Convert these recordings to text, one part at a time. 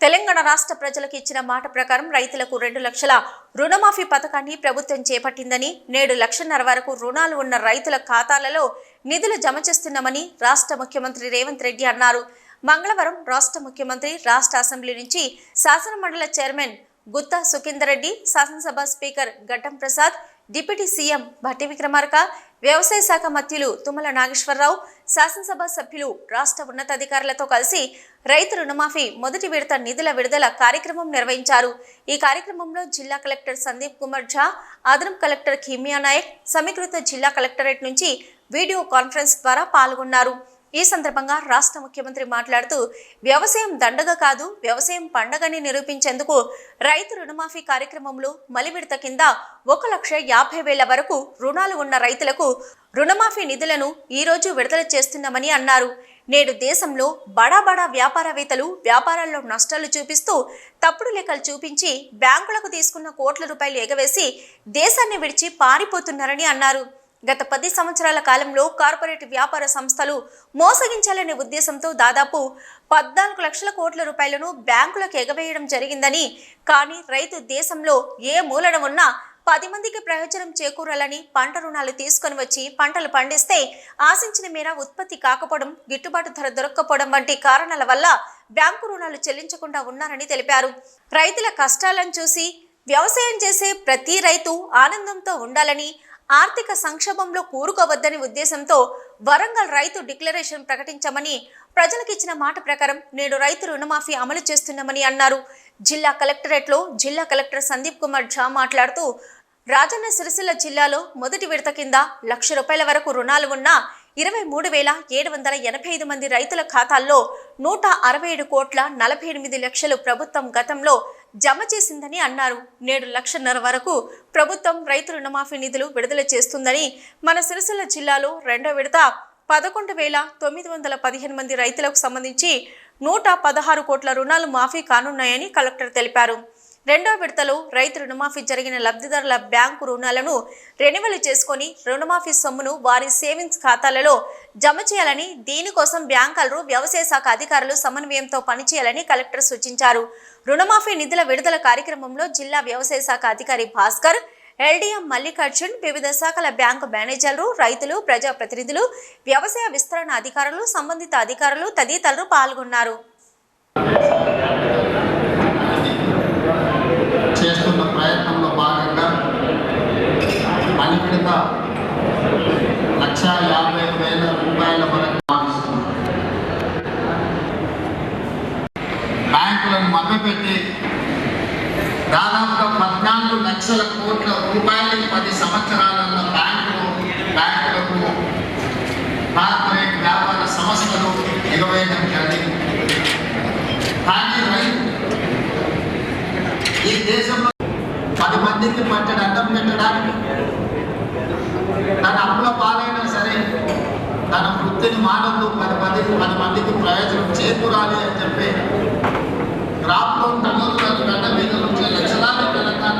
తెలంగాణ రాష్ట్ర ప్రజలకు ఇచ్చిన మాట ప్రకారం రైతులకు రెండు లక్షల రుణమాఫీ పథకాన్ని ప్రభుత్వం చేపట్టిందని నేడు లక్షన్నర వరకు రుణాలు ఉన్న రైతుల ఖాతాలలో నిధులు జమ చేస్తున్నామని రాష్ట్ర ముఖ్యమంత్రి రేవంత్ రెడ్డి అన్నారు. మంగళవారం రాష్ట్ర ముఖ్యమంత్రి రాష్ట్ర అసెంబ్లీ నుంచి శాసనమండలి చైర్మన్ గుత్తా సుఖేందర్ రెడ్డి శాసనసభ speaker Gaddam Prasad deputy CM Bhatti Vikramarka వ్యవసాయ శాఖ మంత్రులు తుమ్మల నాగేశ్వరరావు శాసనసభ సభ్యులు రాష్ట్ర ఉన్నతాధికారులతో కలిసి రైతు రుణమాఫీ మొదటి విడత నిధుల విడుదల కార్యక్రమం నిర్వహించారు. ఈ కార్యక్రమంలో జిల్లా కలెక్టర్ సందీప్ కుమార్ ఝా అదనపు కలెక్టర్ కిమియా నాయక్ సమీకృత జిల్లా కలెక్టరేట్ నుంచి వీడియో కాన్ఫరెన్స్ ద్వారా పాల్గొన్నారు. ఈ సందర్భంగా రాష్ట్ర ముఖ్యమంత్రి మాట్లాడుతూ వ్యవసాయం దండగ కాదు వ్యవసాయం పండగని నిరూపించేందుకు రైతు రుణమాఫీ కార్యక్రమంలో మలి విడత కింద ఒక లక్ష యాభై వేల వరకు రుణాలు ఉన్న రైతులకు రుణమాఫీ నిధులను ఈ రోజు విడుదల చేస్తున్నామని అన్నారు. నేడు దేశంలో బడా బడా వ్యాపారవేత్తలు వ్యాపారాల్లో నష్టాలు చూపిస్తూ తప్పుడు లెక్కలు చూపించి బ్యాంకులకు తీసుకున్న కోట్ల రూపాయలు ఎగవేసి దేశాన్ని విడిచి పారిపోతున్నారని అన్నారు. గత పది సంవత్సరాల కాలంలో కార్పొరేట్ వ్యాపార సంస్థలు మోసగించాలనే ఉద్దేశంతో దాదాపు పద్నాలుగు లక్షల కోట్ల రూపాయలను బ్యాంకులకు ఎగవేయడం జరిగిందని కానీ రైతు దేశంలో ఏ మూలన ఉన్నా పది మందికి ప్రయోజనం చేకూరాలని పంట రుణాలు తీసుకొని వచ్చి పంటలు పండిస్తే ఆశించిన మేర ఉత్పత్తి కాకపోవడం గిట్టుబాటు ధర దొరక్కపోవడం వంటి కారణాల వల్ల బ్యాంకు రుణాలు చెల్లించకుండా ఉన్నారని తెలిపారు. రైతుల కష్టాలను చూసి వ్యవసాయం చేసే ప్రతి రైతు ఆనందంతో ఉండాలని ఆర్థిక సంక్షోభంలో కూరుకోవద్దని ఉద్దేశంతో వరంగల్ రైతు డిక్లరేషన్ ప్రకటించమని ప్రజలకు ఇచ్చిన మాట ప్రకారం నేడు రైతు రుణమాఫీ అమలు చేస్తున్నామని అన్నారు. జిల్లా కలెక్టరేట్లో జిల్లా కలెక్టర్ సందీప్ కుమార్ ఝా మాట్లాడుతూ రాజన్న సిరిసిల్ల జిల్లాలో మొదటి విడత కింద లక్ష రూపాయల వరకు రుణాలు ఉన్న ఇరవై మూడు వేల ఏడు వందల ఎనభై ఐదు మంది రైతుల ఖాతాల్లో నూట అరవై ఏడు కోట్ల నలభై ఎనిమిది లక్షలు ప్రభుత్వం గతంలో జమ చేసిందని అన్నారు. నేడు లక్షన్నర వరకు ప్రభుత్వం రైతు రుణమాఫీ నిధులు విడుదల చేస్తుందని మన సిరిసిల్ల జిల్లాలో రెండో విడత పదకొండు వేల తొమ్మిది వందల పదిహేను మంది రైతులకు సంబంధించి నూట పదహారు కోట్ల రుణాలు మాఫీ కానున్నాయని కలెక్టర్ తెలిపారు. రెండో విడతలో రైతు రుణమాఫీ జరిగిన లబ్ధిదారుల బ్యాంకు రుణాలను రెన్యువల్ చేసుకొని రుణమాఫీ సొమ్మును వారి సేవింగ్స్ ఖాతాలలో జమ చేయాలని దీనికోసం బ్యాంకర్లు వ్యవసాయ శాఖ అధికారులు సమన్వయంతో పనిచేయాలని కలెక్టర్ సూచించారు. రుణమాఫీ నిధుల విడుదల కార్యక్రమంలో జిల్లా వ్యవసాయ శాఖ అధికారి భాస్కర్ ఎల్డీఎం మల్లికార్జున్ వివిధ శాఖల బ్యాంకు మేనేజర్లు రైతులు ప్రజాప్రతినిధులు వ్యవసాయ విస్తరణ అధికారులు సంబంధిత అధికారులు తదితరులు పాల్గొన్నారు చేస్తున్న ప్రయత్నంలో భాగంగా పని విడత లక్ష యాభై వేల రూపాయల వరకు భావిస్తున్నాం బ్యాంకులను దాదాపుగా పద్నాలుగు లక్షల కోట్ల రూపాయలు పది సంవత్సరాలలో బ్యాంకులు బ్యాంకులకు కార్పొరేట్ వ్యాపార సంస్థలు ఎగవేయడం జరిగింది. కానీ రైతు ఈ దేశంలో పది మందికి పట్టడి అన్నం పెట్టడానికి తన అప్పుల పాలైనా సరే తన వృత్తిని మానవులు పది మందికి పది మందికి ప్రయోజనం చేకూరాలి అని చెప్పి క్రాప్ లోన్ గడ్డ మీద నుంచి లక్షలాది తెలంగాణ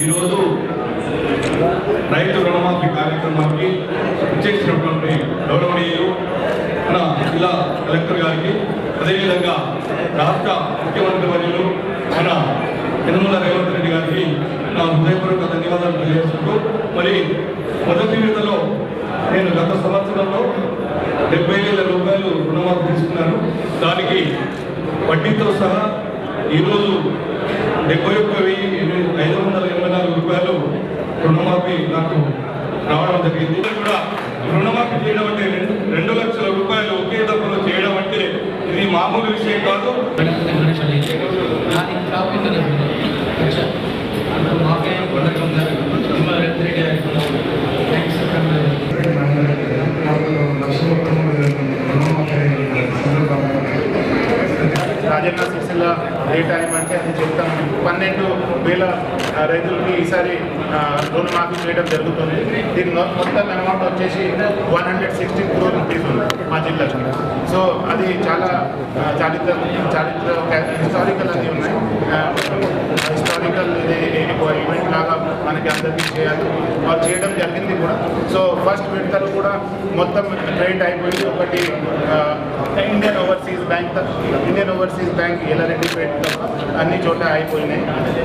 ఈరోజు రైతు రుణమాఫీ కార్యక్రమానికి ఇచ్చేసినటువంటి గౌరవనీయులు మన జిల్లా కలెక్టర్ గారికి అదేవిధంగా రాష్ట్ర ముఖ్యమంత్రి వర్యులు మన తిరుమల రేవంత్ గారికి నా హృదయపూర్వక ధన్యవాదాలు తెలియజేస్తూ మరి మొదటి విడతలో నేను గత సంవత్సరంలో డెబ్బై వేల రూపాయలు రుణమాఫీ తీసుకున్నాను. దానికి వడ్డీతో సహా ఈరోజు డెబ్బై ఒక్క వెయ్యి ఐదు వందల ఎనభై నాలుగు రూపాయలు రుణమాఫీ నాకు రావడం జరిగింది. కూడా రుణమాఫీ చేయడం అంటే రెండు రెండు లక్షల రూపాయలు ఒకే దఫలో చేయడం అంటే ఇది మామూలు విషయం కాదు. రాజన్న సిరిసిల్ల ఏ అంటే అది చెప్తాం. పన్నెండు వేల రైతులకి ఈసారి లోన్ మాఫీ చేయడం జరుగుతుంది. దీని మొత్తం అమౌంట్ వచ్చేసి one hundred sixty crore rupees ఉంది మా జిల్లాకి. సో అది చాలా చారిత్ర చారిత్ర హిస్టారికల్ అది ఉన్నాయి. హిస్టారికల్ ఇది ఈవెంట్ లాగా మనకి అందరికీ చేయాలి. వాళ్ళు చేయడం జరిగింది కూడా సో ఫస్ట్ విడతలు కూడా మొత్తం క్రెడిట్ అయిపోయింది. ఒకటి Indian overseas bank Indian overseas bank Yellareddypet అన్ని చోట అయిపోయినాయి.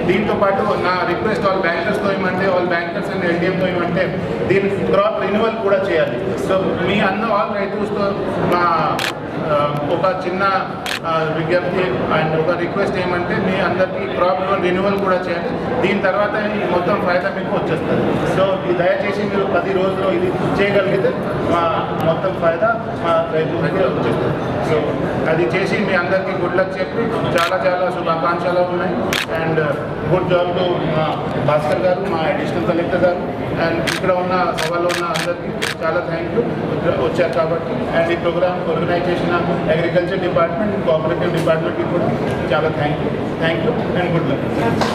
దీంతో పాటు నా రిక్వెస్ట్ వాళ్ళ బ్యాంకర్స్తో ఏమంటే వాళ్ళ బ్యాంకర్స్ అండ్ ఎల్డిఎంతో ఏమంటే దీని క్రాప్ రెన్యువల్ కూడా చేయాలి. సో మీ అన్న ఆల్ రైతులతో మా ఒక చిన్న విజ్ఞప్తి అండ్ ఒక రిక్వెస్ట్ ఏమంటే మీ అందరికీ క్రాప్ లోన్ రెన్యువల్ కూడా చేయండి దీని తర్వాత ఈ మొత్తం ఫైదా మీకు వచ్చేస్తుంది. సో ఈ దయచేసి మీరు పది రోజులు ఇది చేయగలిగితే మా మొత్తం ఫైదా మా రైతులకి వచ్చేస్తుంది. సో అది చేసి మీ అందరికీ గుడ్ లక్ చెప్పి చాలా చాలా శుభాకాంక్షలు ఉన్నాయి. అండ్ గుడ్ జాబ్ టు మా భాస్కర్ గారు మా అడిషనల్ కలెక్టర్ గారు. అండ్ ఇక్కడ ఉన్న సభలో ఉన్న అందరికీ చాలా థ్యాంక్ యూ వచ్చారు కాబట్టి. అండ్ ఈ ప్రోగ్రామ్ ఆర్గనైజ్ చేసిన అగ్రికల్చర్ డిపార్ట్మెంట్ కోఆపరేటివ్ డిపార్ట్మెంట్కి కూడా చాలా thank you thank you and good luck